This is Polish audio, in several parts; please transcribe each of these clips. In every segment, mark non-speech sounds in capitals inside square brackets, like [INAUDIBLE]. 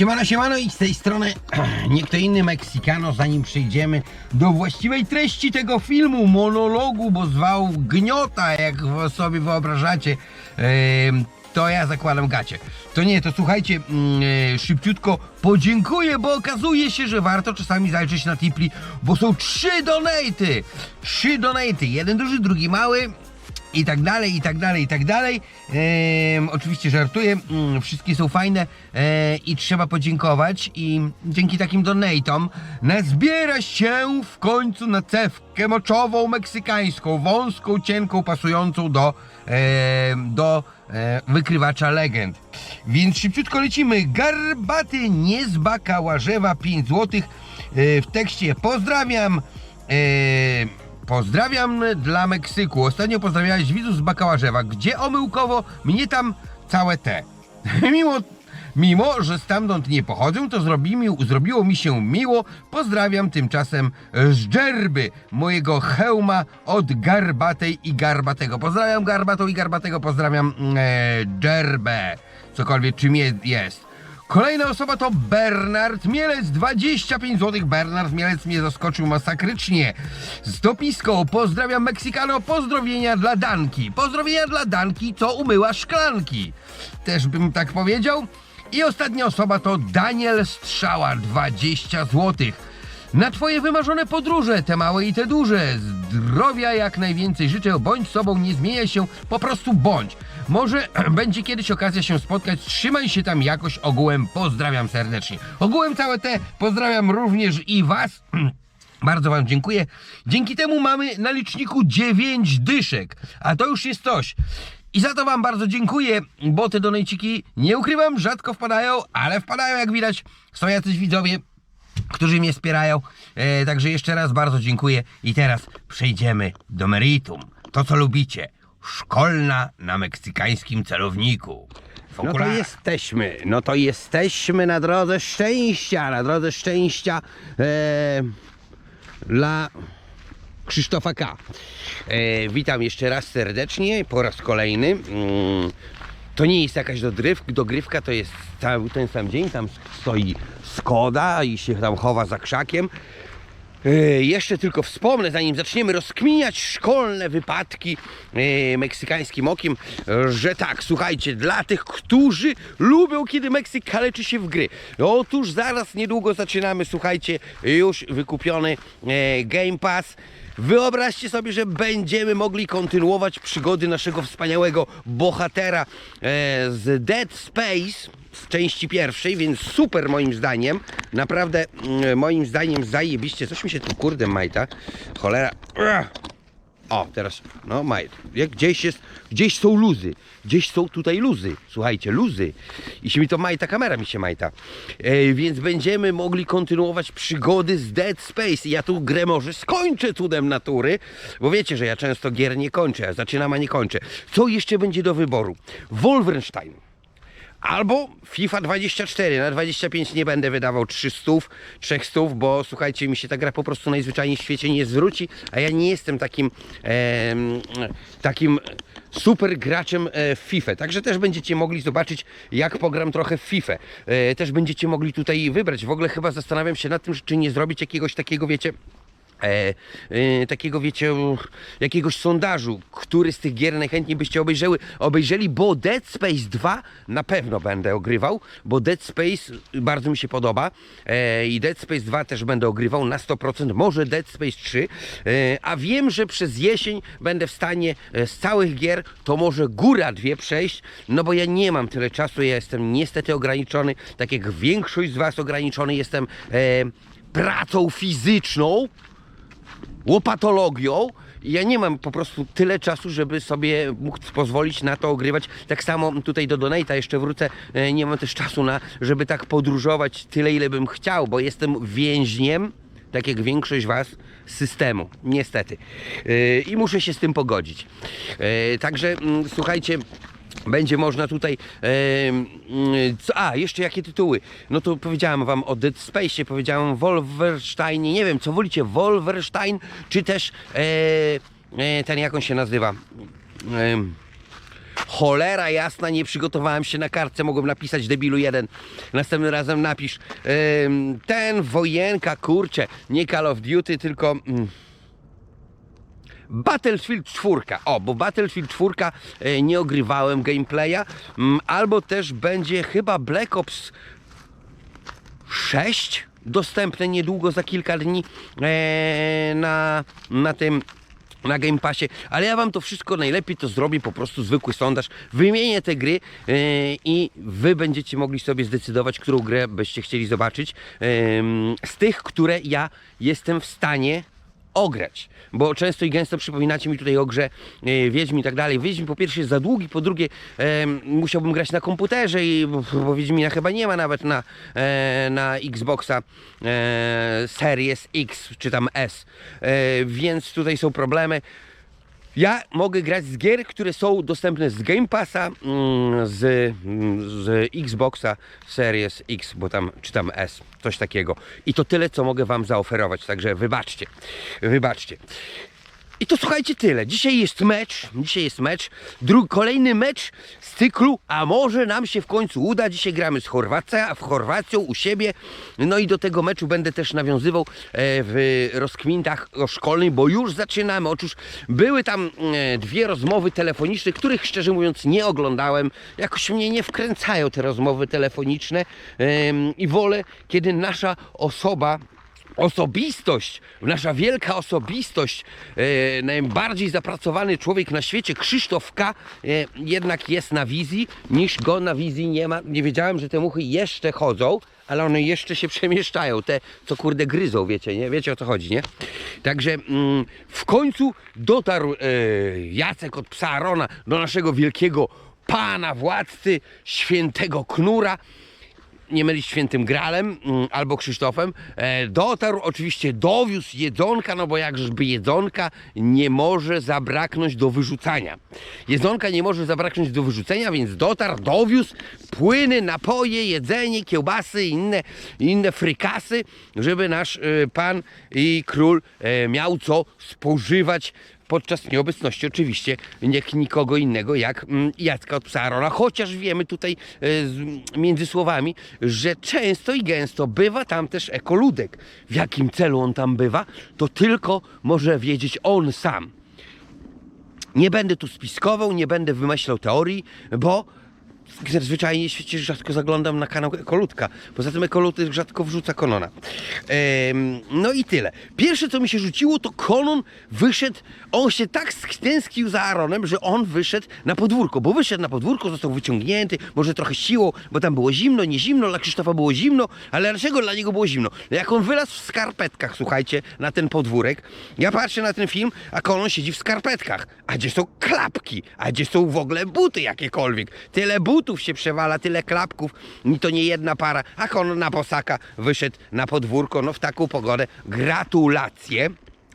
Siemano, siemano i z tej strony [CLEARS THROAT] nie kto inny Meksykano, zanim przejdziemy do właściwej treści tego filmu, monologu, bo zwał Gniota, jak sobie wyobrażacie, to ja zakładam gacie. To nie, to słuchajcie, mm, e, szybciutko. Podziękuję, bo okazuje się, że warto czasami zajrzeć na Tipli, bo są trzy donaty, trzy donaty, jeden duży, drugi mały, i tak dalej, i tak dalej, i tak dalej. Ehm, oczywiście żartuję, mm, wszystkie są fajne e, i trzeba podziękować i dzięki takim donatom nazbiera się w końcu na cewkę moczową meksykańską, wąską, cienką, pasującą do, e, do e, wykrywacza legend. Więc szybciutko lecimy. Garbaty Niezbaka Łażewa 5 zł e, w tekście pozdrawiam. E, Pozdrawiam dla Meksyku. Ostatnio pozdrawiałeś widzów z Bakałarzewa, gdzie omyłkowo mnie tam całe te. [LAUGHS] mimo, mimo, że stamtąd nie pochodzę, to zrobi mi, zrobiło mi się miło. Pozdrawiam tymczasem z Dżerby, mojego hełma od Garbatej i Garbatego. Pozdrawiam Garbatą i Garbatego, pozdrawiam e, Dżerbę, cokolwiek czym je, jest. Kolejna osoba to Bernard Mielec, 25 zł. Bernard Mielec mnie zaskoczył masakrycznie. Z dopiską pozdrawiam Meksykano, pozdrowienia dla Danki. Pozdrowienia dla Danki, co umyła szklanki. Też bym tak powiedział. I ostatnia osoba to Daniel Strzała, 20 złotych. Na twoje wymarzone podróże, te małe i te duże. Zdrowia jak najwięcej życzę, bądź sobą, nie zmieniaj się, po prostu bądź. Może [CLEARS THROAT] będzie kiedyś okazja się spotkać, trzymaj się tam jakoś ogółem, pozdrawiam serdecznie. Ogółem całe te, pozdrawiam również i was. [CLEARS THROAT] Bardzo Wam dziękuję. Dzięki temu mamy na liczniku 9 dyszek, a to już jest coś. I za to Wam bardzo dziękuję, bo te donejciki, nie ukrywam, rzadko wpadają, ale wpadają jak widać. Są jacyś widzowie, którzy mnie wspierają. E, także jeszcze raz bardzo dziękuję. I teraz przejdziemy do meritum. To, co lubicie. Szkolna na meksykańskim celowniku. W No to okularach. jesteśmy, no to jesteśmy na drodze szczęścia, na drodze szczęścia e, dla Krzysztofa K. E, witam jeszcze raz serdecznie, po raz kolejny. Mm, to nie jest jakaś dogrywka, dogrywka to jest cały ten sam dzień, tam stoi Skoda i się tam chowa za krzakiem. E, Jeszcze tylko wspomnę, zanim zaczniemy rozkminiać szkolne wypadki e, meksykańskim okiem, że tak, słuchajcie, dla tych, którzy lubią, kiedy Meksyk kaleczy się w gry. Otóż zaraz niedługo zaczynamy, słuchajcie, już wykupiony e, Game Pass. Wyobraźcie sobie, że będziemy mogli kontynuować przygody naszego wspaniałego bohatera e, z Dead Space z części pierwszej, więc super moim zdaniem. Naprawdę mm, moim zdaniem zajebiście. Coś mi się tu kurde majta. Cholera. O, teraz, no maj, jak gdzieś jest, gdzieś są luzy, gdzieś są tutaj luzy, słuchajcie, luzy. I się mi to majta, kamera mi się majta. E, więc będziemy mogli kontynuować przygody z Dead Space. I ja tu grę może skończę cudem natury, bo wiecie, że ja często gier nie kończę, ja zaczynam, a nie kończę. Co jeszcze będzie do wyboru? Wolfenstein. Albo FIFA 24, na 25 nie będę wydawał 300, 300, bo słuchajcie, mi się ta gra po prostu najzwyczajniej w świecie nie zwróci, a ja nie jestem takim em, takim super graczem e, w FIFA. Także też będziecie mogli zobaczyć, jak pogram trochę w FIFA. E, też będziecie mogli tutaj wybrać. W ogóle chyba zastanawiam się nad tym, czy nie zrobić jakiegoś takiego, wiecie, e, e, takiego wiecie, jakiegoś sondażu, który z tych gier najchętniej byście obejrzały, obejrzeli, bo Dead Space 2 na pewno będę ogrywał, bo Dead Space bardzo mi się podoba e, i Dead Space 2 też będę ogrywał na 100%, może Dead Space 3, e, a wiem, że przez jesień będę w stanie e, z całych gier to może góra dwie przejść, no bo ja nie mam tyle czasu, ja jestem niestety ograniczony, tak jak większość z Was ograniczony jestem e, pracą fizyczną, łopatologią. Ja nie mam po prostu tyle czasu, żeby sobie móc pozwolić na to ogrywać. Tak samo tutaj do Donata jeszcze wrócę. e, Nie mam też czasu na, żeby tak podróżować tyle, ile bym chciał, bo jestem więźniem, tak jak większość Was, systemu. Niestety. E, I muszę się z tym pogodzić. E, Także mm, słuchajcie. Będzie można tutaj. Mm, co, a, jeszcze jakie tytuły? No to powiedziałem wam o Dead Space, powiedziałem o Wolfensteinie. Nie wiem, co wolicie, Wolfenstein, czy też e, e, ten jak on się nazywa? Cholera jasna, nie przygotowałem się na kartce, mogłem napisać debilu jeden. Następnym razem napisz ten wojenka, kurczę, nie Call of Duty, tylko... Mm, Battlefield 4. O, bo Battlefield 4 e, nie ogrywałem gameplaya. Mm, Albo też będzie chyba Black Ops 6 dostępne niedługo za kilka dni e, na, na tym na Game Passie, ale ja wam to wszystko najlepiej to zrobię po prostu zwykły sondaż, wymienię te gry e, i wy będziecie mogli sobie zdecydować, którą grę byście chcieli zobaczyć em, z tych, które ja jestem w stanie ograć, bo często i gęsto przypominacie mi tutaj o grze e, Wiedźmin i tak dalej. Wiedźmin po pierwsze jest za długi, po drugie em, musiałbym grać na komputerze, i, bo Wiedźmina chyba nie ma nawet na, e, na Xboxa e, Series X czy tam S, e, więc tutaj są problemy. Ja mogę grać z gier, które są dostępne z Game Passa, mm, z, mm, z Xboxa Series X, bo tam czytam S, coś takiego. I to tyle, co mogę Wam zaoferować, także wybaczcie, wybaczcie. I to słuchajcie tyle. Dzisiaj jest mecz, dzisiaj jest mecz, dru- kolejny mecz z cyklu, a może nam się w końcu uda. Dzisiaj gramy z Chorwacja, w Chorwacją u siebie. No i do tego meczu będę też nawiązywał e, w rozkwintach o szkolnej, bo już zaczynamy. Otóż były tam e, dwie rozmowy telefoniczne, których szczerze mówiąc nie oglądałem. Jakoś mnie nie wkręcają te rozmowy telefoniczne i wolę, kiedy nasza osoba osobistość, nasza wielka osobistość, e, najbardziej zapracowany człowiek na świecie, Krzysztof K. E, jednak jest na wizji, niż go na wizji nie ma. Nie wiedziałem, że te muchy jeszcze chodzą, ale one jeszcze się [LAUGHS] przemieszczają. Te, co kurde gryzą, wiecie, nie? Wiecie o co chodzi, nie? Także mm, w końcu dotarł e, Jacek od psa Arona do naszego wielkiego pana, władcy, świętego Knura nie mylić świętym Gralem mm, albo Krzysztofem. E, dotarł, oczywiście dowiózł jedzonka, no bo jakżeby jedzonka nie może zabraknąć do wyrzucania. Jedzonka nie może zabraknąć do wyrzucenia, więc dotarł, dowiózł płyny, napoje, jedzenie, kiełbasy, inne, inne frykasy, żeby nasz e, pan i król e, miał co spożywać podczas nieobecności oczywiście nie nikogo innego jak mm, Jacka od psa Arona, chociaż wiemy tutaj e, między słowami, że często i gęsto bywa tam też ekoludek. W jakim celu on tam bywa, to tylko może wiedzieć on sam. Nie będę tu spiskował, nie będę wymyślał teorii, bo zwyczajnie świecie rzadko zaglądam na kanał Ekoludka. Poza tym Ekoludek rzadko wrzuca Konona. Em, no i tyle. Pierwsze co mi się rzuciło to Konon wyszedł, on się tak stęskił za Aaronem, że on wyszedł na podwórko, bo wyszedł na podwórko, został wyciągnięty, może trochę siłą, bo tam było zimno, nie zimno, dla Krzysztofa było zimno, ale dlaczego dla niego było zimno? No Jak on wylazł w skarpetkach, słuchajcie, na ten podwórek, ja patrzę na ten film, a Konon siedzi w skarpetkach, a gdzie są klapki, a gdzie są w ogóle buty jakiekolwiek, tyle butów się przewala, tyle klapków, i to nie jedna para, a Konon na posaka wyszedł na podwórko, no w taką pogodę, gratulacje,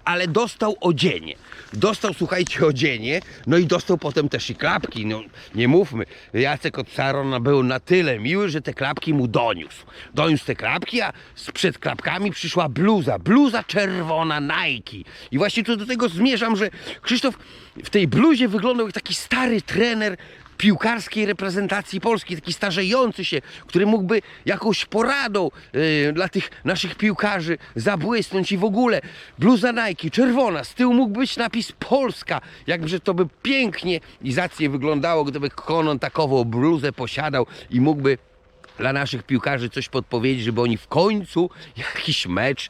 ale dostał odzienie. Dostał, słuchajcie, odzienie, no i dostał potem też i klapki. No, nie mówmy, Jacek od Sarona był na tyle miły, że te klapki mu doniósł. Doniósł te klapki, a przed klapkami przyszła bluza. Bluza czerwona Nike. I właśnie tu do tego zmierzam, że Krzysztof w tej bluzie wyglądał jak taki stary trener piłkarskiej reprezentacji Polski, taki starzejący się, który mógłby jakąś poradą yy, dla tych naszych piłkarzy zabłysnąć i w ogóle bluza Nike, czerwona, z tyłu mógł być napis Polska, jakże to by pięknie i zacnie wyglądało, gdyby Konon takową bluzę posiadał i mógłby dla naszych piłkarzy coś podpowiedzieć, żeby oni w końcu jakiś mecz e,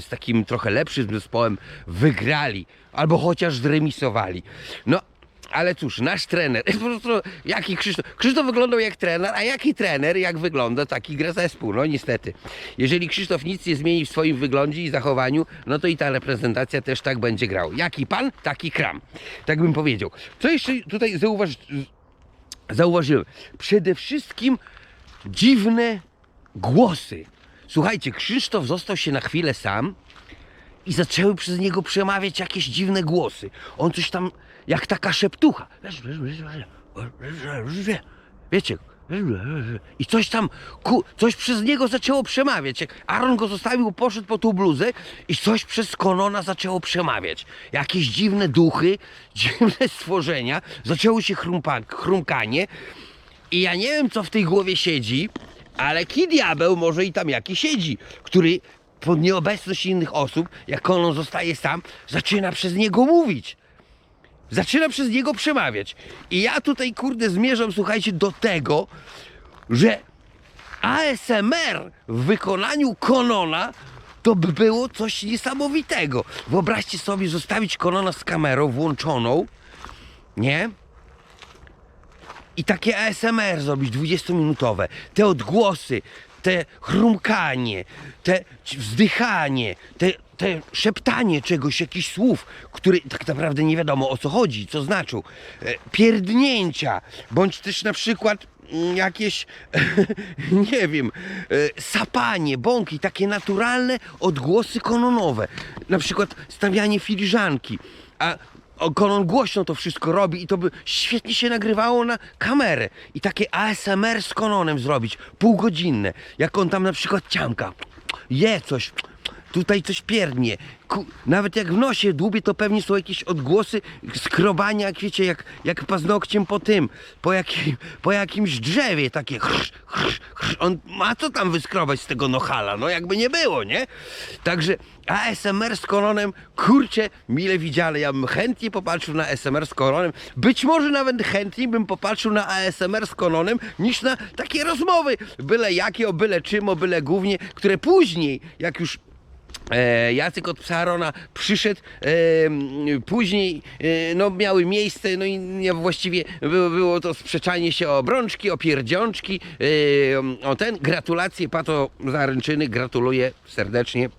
z takim trochę lepszym zespołem wygrali, albo chociaż zremisowali. No, ale cóż, nasz trener, [LAUGHS] po prostu jaki Krzysztof, Krzysztof wyglądał jak trener, a jaki trener, jak wygląda, taki gra zespół, no niestety. Jeżeli Krzysztof nic nie zmieni w swoim wyglądzie i zachowaniu, no to i ta reprezentacja też tak będzie grał. Jaki pan, taki kram. Tak bym powiedział. Co jeszcze tutaj zauważ, zauważyłem? Przede wszystkim dziwne głosy. Słuchajcie, Krzysztof został się na chwilę sam i zaczęły przez niego przemawiać jakieś dziwne głosy. On coś tam, jak taka szeptucha. Wiecie, I coś tam, ku, coś przez niego zaczęło przemawiać. Aaron go zostawił, poszedł po tą bluzę i coś przez Konona zaczęło przemawiać. Jakieś dziwne duchy, [LAUGHS] dziwne stworzenia, zaczęło się chrumpa, chrumkanie i ja nie wiem, co w tej głowie siedzi, ale ki diabeł może i tam jakiś siedzi, który pod nieobecność innych osób, jak Konon zostaje sam, zaczyna przez niego mówić. Zaczyna przez niego przemawiać. I ja tutaj, kurde, zmierzam, słuchajcie, do tego, że ASMR w wykonaniu Konona to by było coś niesamowitego. Wyobraźcie sobie zostawić Konona z kamerą włączoną, nie? I takie ASMR zrobić 20-minutowe. Te odgłosy, te chrumkanie, te wzdychanie, te, te szeptanie czegoś, jakichś słów, które tak naprawdę nie wiadomo o co chodzi, co znaczą. E, Pierdnięcia, bądź też na przykład mm, jakieś, [LAUGHS] nie wiem, e, sapanie, bąki, takie naturalne odgłosy kononowe. Na przykład stawianie filiżanki. A Konon głośno to wszystko robi i to by świetnie się nagrywało na kamerę. I takie ASMR z Kononem zrobić, półgodzinne. Jak on tam na przykład ciamka, je coś, tutaj coś pierdnie. Ku, nawet jak w nosie dłubie, to pewnie są jakieś odgłosy skrobania, jak wiecie, jak, jak paznokciem po tym, po, jakim, po jakimś drzewie, takie chrz, chrz, chrz. On ma co tam wyskrobać z tego nohala, no jakby nie było, nie? Także ASMR z kolonem, kurczę, mile widziane. Ja bym chętnie popatrzył na ASMR z kolonem. Być może nawet chętniej bym popatrzył na ASMR z kolonem niż na takie rozmowy. Byle jakie, o byle czym, o byle głównie, które później, jak już E, Jacek od Psarona przyszedł, e, później e, no, miały miejsce, no i nie, właściwie było, było to sprzeczanie się o brączki, o pierdziączki, e, o ten, gratulacje, Pato Zaręczyny, gratuluję serdecznie.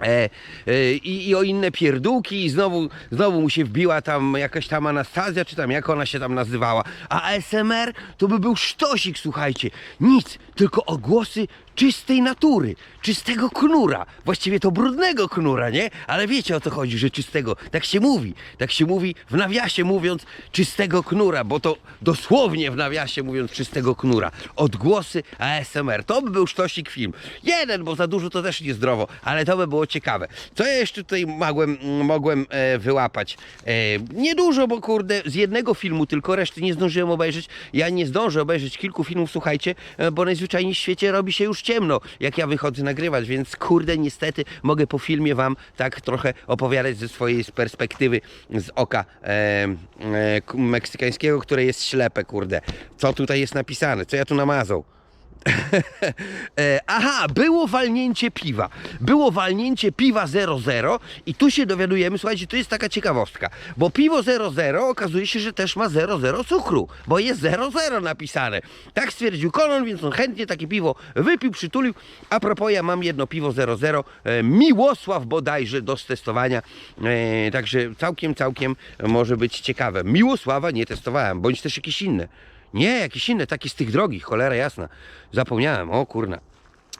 E, e, i, I o inne pierdółki i znowu, znowu mu się wbiła tam jakaś tam Anastazja, czy tam jak ona się tam nazywała. A ASMR to by był sztosik, słuchajcie. Nic, tylko ogłosy czystej natury, czystego knura. Właściwie to brudnego knura, nie? Ale wiecie o co chodzi, że czystego. Tak się mówi. Tak się mówi w nawiasie mówiąc czystego knura, bo to dosłownie w nawiasie mówiąc czystego knura. Odgłosy ASMR. To by był sztosik film. Jeden, bo za dużo to też niezdrowo, ale to by było ciekawe. Co ja jeszcze tutaj mogłem, mogłem e, wyłapać? E, niedużo, bo kurde, z jednego filmu tylko reszty nie zdążyłem obejrzeć. Ja nie zdążę obejrzeć kilku filmów, słuchajcie, e, bo najzwyczajniej w świecie robi się już ciemno, jak ja wychodzę nagrywać, więc kurde, niestety mogę po filmie wam tak trochę opowiadać ze swojej perspektywy, z oka e, e, meksykańskiego, które jest ślepe, kurde. Co tutaj jest napisane? Co ja tu namazał? [LAUGHS] E, Aha, było walnięcie piwa. Było walnięcie piwa 00 i tu się dowiadujemy, słuchajcie, to jest taka ciekawostka, bo piwo 00 okazuje się, że też ma 00 cukru, bo jest 00 napisane. Tak stwierdził Konon, więc on chętnie takie piwo wypił, przytulił. A propos, ja mam jedno piwo 00, e, Miłosław bodajże do testowania, e, także całkiem, całkiem może być ciekawe. Miłosława nie testowałem, bądź też jakieś inne. Nie, jakieś inne, takie z tych drogich, cholera jasna. Zapomniałem, o kurna.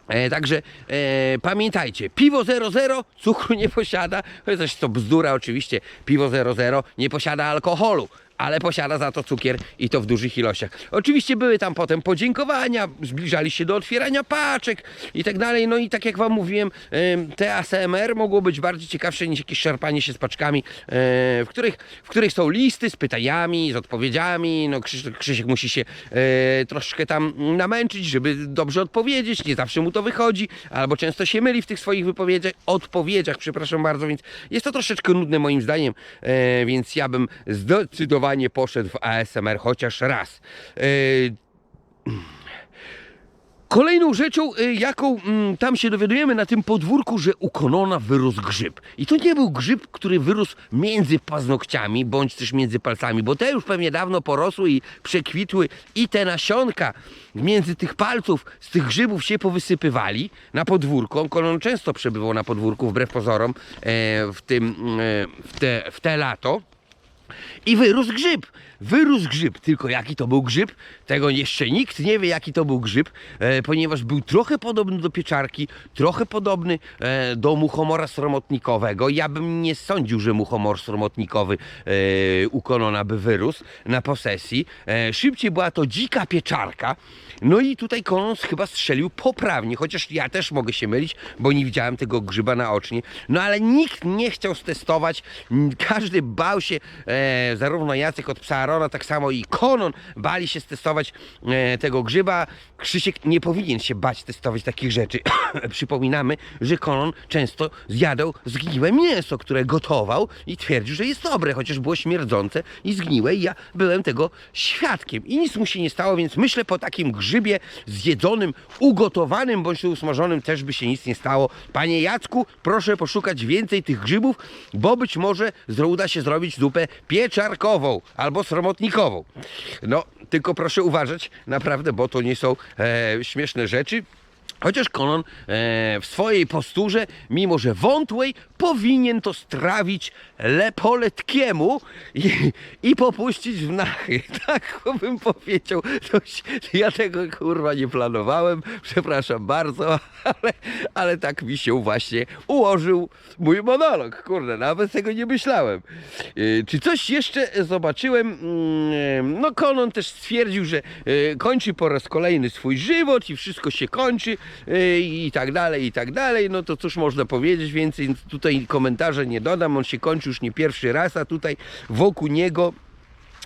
E, także e, pamiętajcie, piwo 00 cukru nie posiada, chociaż to bzdura oczywiście, piwo 00 nie posiada alkoholu, ale posiada za to cukier i to w dużych ilościach. Oczywiście były tam potem podziękowania, zbliżali się do otwierania paczek i tak dalej, no i tak jak wam mówiłem, em, te ASMR mogło być bardziej ciekawsze niż jakieś szarpanie się z paczkami, e, w, których, w których są listy z pytaniami, z odpowiedziami, no Krzyś, Krzysiek musi się e, troszkę tam namęczyć, żeby dobrze odpowiedzieć, nie zawsze mu to wychodzi, albo często się myli w tych swoich wypowiedziach, odpowiedziach, przepraszam bardzo, więc jest to troszeczkę nudne moim zdaniem, e, więc ja bym zdecydowanie poszedł w ASMR chociaż raz. E, Kolejną rzeczą, y, jaką mm, tam się dowiadujemy na tym podwórku, że u Konona wyrósł grzyb. I to nie był grzyb, który wyrósł między paznokciami, bądź też między palcami, bo te już pewnie dawno porosły i przekwitły i te nasionka między tych palców z tych grzybów się powysypywali na podwórko. Konon często przebywał na podwórku, wbrew pozorom, e, w, tym, e, w, te, w te lato. I wyrósł grzyb. Wyrósł grzyb. Tylko jaki to był grzyb? Tego jeszcze nikt nie wie, jaki to był grzyb, e, ponieważ był trochę podobny do pieczarki, trochę podobny e, do muchomora sromotnikowego. Ja bym nie sądził, że muchomor sromotnikowy e, u Konona by wyrósł na posesji. E, szybciej była to dzika pieczarka. No i tutaj Konon chyba strzelił poprawnie, chociaż ja też mogę się mylić, bo nie widziałem tego grzyba naocznie. No ale nikt nie chciał stestować, każdy bał się, e, zarówno Jacek od psa Arona, tak samo i Konon bali się testować e, tego grzyba. Krzysiek nie powinien się bać testować takich rzeczy. [COUGHS] Przypominamy, że Konon często zjadał zgniłe mięso, które gotował i twierdził, że jest dobre, chociaż było śmierdzące i zgniłe i ja byłem tego świadkiem. I nic mu się nie stało, więc myślę po takim grzybie zjedzonym, ugotowanym bądź usmażonym też by się nic nie stało. Panie Jacku, proszę poszukać więcej tych grzybów, bo być może uda się zrobić zupę pieczarkową albo sromotnikową. No, tylko proszę uważać, naprawdę, bo to nie są e, śmieszne rzeczy. Chociaż Konon e, w swojej posturze, mimo że wątłej, powinien to strawić lepoletkiemu i, i popuścić w nachy. [LAUGHS] Tak bym powiedział. To, się- ja tego kurwa nie planowałem, przepraszam bardzo, [LAUGHS] ale, ale tak mi się właśnie ułożył mój monolog. Kurde, nawet tego nie myślałem. E, czy coś jeszcze zobaczyłem? Mm, No Konon też stwierdził, że e, kończy po raz kolejny swój żywot i wszystko się kończy e, i tak dalej, i tak dalej. No to cóż można powiedzieć więcej, więc komentarze nie dodam. On się kończy już nie pierwszy raz, a tutaj wokół niego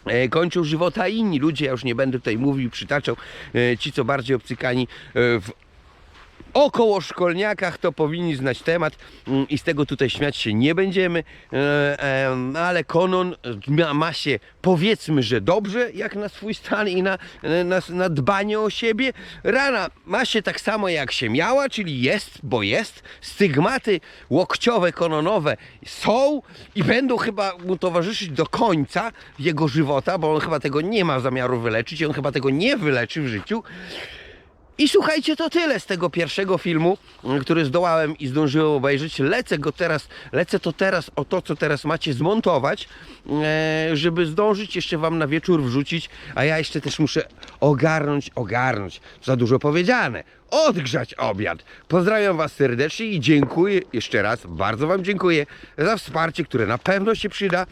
e, kończą żywota inni ludzie. Ja już nie będę tutaj mówił, przytaczał. E, Ci, co bardziej obcykani e, w około szkolniakach to powinni znać temat mm, i z tego tutaj śmiać się nie będziemy, e, ale Konon ma, się powiedzmy, że dobrze jak na swój stan i na, na, na dbanie o siebie. Rana ma się tak samo jak się miała, czyli jest, bo jest. Stygmaty łokciowe, kononowe są i będą chyba mu towarzyszyć do końca jego żywota, bo on chyba tego nie ma zamiaru wyleczyć i on chyba tego nie wyleczy w życiu. I słuchajcie, to tyle z tego pierwszego filmu, y, który zdołałem i zdążyłem obejrzeć. Lecę go teraz, lecę to teraz o to, co teraz macie zmontować, e, żeby zdążyć jeszcze wam na wieczór wrzucić, a ja jeszcze też muszę ogarnąć, ogarnąć, za dużo powiedziane, odgrzać obiad. Pozdrawiam was serdecznie i dziękuję jeszcze raz, bardzo wam dziękuję za wsparcie, które na pewno się przyda.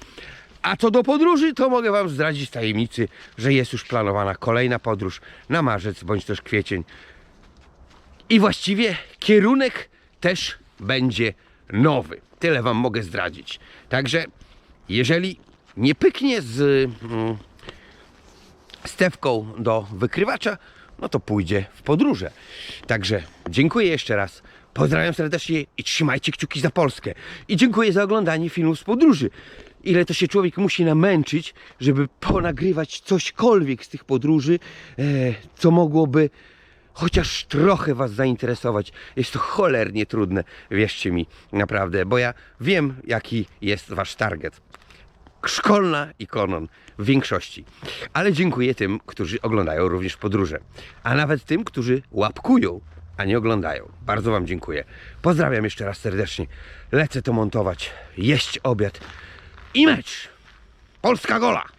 A co do podróży, to mogę Wam zdradzić tajemnicy, że jest już planowana kolejna podróż na marzec bądź też kwiecień. I właściwie kierunek też będzie nowy. Tyle Wam mogę zdradzić. Także jeżeli nie pyknie z mm, stewką do wykrywacza, no to pójdzie w podróże. Także dziękuję jeszcze raz. Pozdrawiam serdecznie i trzymajcie kciuki za Polskę. I dziękuję za oglądanie filmów z podróży. Ile to się człowiek musi namęczyć, żeby ponagrywać cośkolwiek z tych podróży, e, co mogłoby chociaż trochę Was zainteresować. Jest to cholernie trudne, wierzcie mi, naprawdę, bo ja wiem, jaki jest Wasz target szkolna i konon w większości. Ale dziękuję tym, którzy oglądają również podróże. A nawet tym, którzy łapkują, a nie oglądają. Bardzo Wam dziękuję. Pozdrawiam jeszcze raz serdecznie. Lecę to montować, jeść obiad i mecz. Polska gola!